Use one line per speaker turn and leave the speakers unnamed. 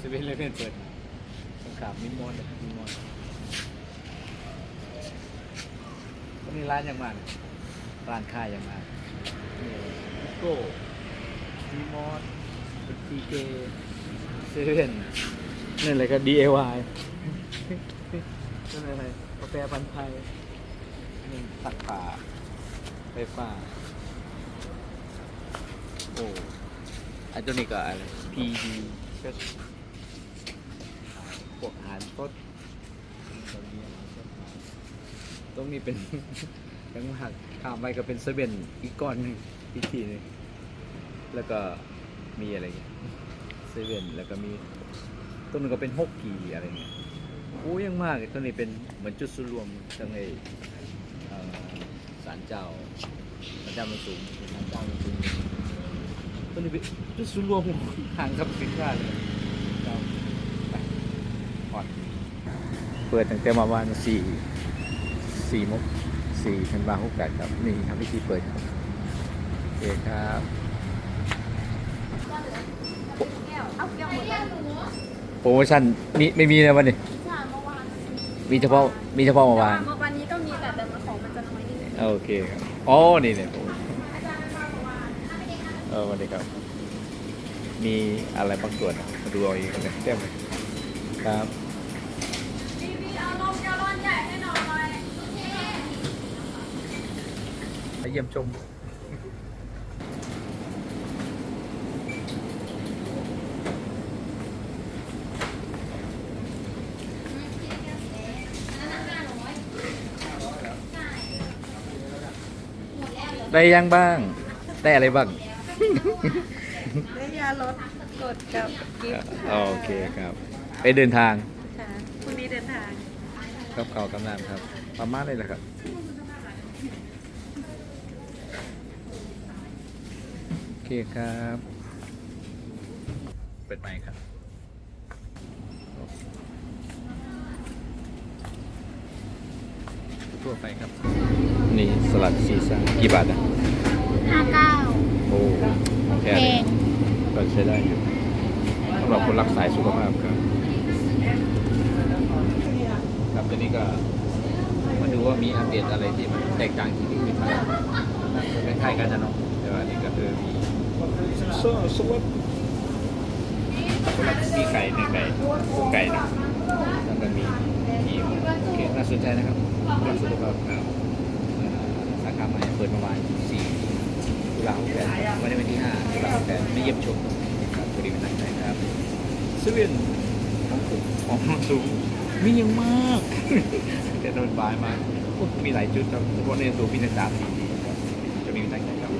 เซเว่นเลเว่นเปิดต้องขับมินมอนเลยมินมอนก็มีร้านอย่างมันร้านค่ายอย่างมันโก้มินมอนทีเกเซเว่นนี่อะไรก็ DIY นั่นอะไรกาแฟพันธุ์ไทยนี่ตักป่าไฟฟ้าโอ้อันตัวนี้ก็อะไร PD ก็ พวกอาหารสดตรงนี้เป็น ยังหักข้ามไปก็เป็นเซเว่นอีกก้อนหนึ่งอีกทีหนึงแล้วก็มีอะไรเงี้ยเซเว่นแล้วก็มีต้นนึงก็เป็นฮกกีอะไรเงี้ยโอ้ยังมากต้นนี้เป็นเหมือนจุดสุรวมทั้งไอเอ่อศาลเจ้าศาลเจ้ามันสูงศาลเจ้ามันสูงตัวนี้เป็นจุดศูนย์รวมของห้างสรรพสินค้าเลยครับ ก่อนเปิดตั้งแต่ประมาณสี่สี่โมงสี่ธันวาคมกันครับนี่ทำพิธีเปิดครับโอเคครับ
เอาแก้วหมดแล้ว
โปรโมชั่นมีไม่มีนะวันนี้
ใช่เมื่อวาน
มีเฉพาะมีเฉพาะเมื่อวาน
เมื่อวานนี้ก็มีแต่แต่มันของมันจะน้อยนิดนึง
โอเคครับอ๋อนี่เนี่ยผมเออสวันนี้ครับ มีอะไรบางส่วนอะมาดูเอาเองกันเลยเต็มเลย ครับ
บีบีเอาลมแก้วร้อนใหญ่ให้หน่อย
มาเยี่ยมชมได้ยังบ้าง ได้อะไรบ้าง
ได้ยาลดกดกับกิฟต์
โอเคครับ ไปเดินทาง
ค่ะพรุ่งนี้เดินทาง
กับเขากำนันครับ ประมาณนี้แหละครับโอเคครับ เปิดไมค์ครับทั่วไปครับ นี่สลัดซีซ่ากี่บาทอะ
ห้าเก้า
โอ้แค่นี้ก็ใช้ได้อยู่สำหรับคนรักสายสุขภาพครับ ครับตัวนี้ก็มาดูว่ามีอัปเดตอะไรที่มันแตกต่างจากที่อื่นไหมคล้ายๆกันนะเนาะแต่ว่าอันนี่ก็คือมีสวัสดีสวัสดีสลัดมีไก่เนื้อไก่อกไก่นะแล้วก็มีมีโอเคน่าสนใจนะครับรักสุขภาพครับเอ่อสาขาใหม่เปิดเมื่อวาน4ตุลาคมแปดวันนี้วันที่5ตุลาคมแปดไม่เยี่ยมชมครับบริเวณนั้นนะครับเซเว่นของผมของสูง มียังมากแต่โดนบายมากโอ้มีหลายจุดครับเฉพาะในตัวพินาศาสตร์ครับจะมีตั้งใจครับ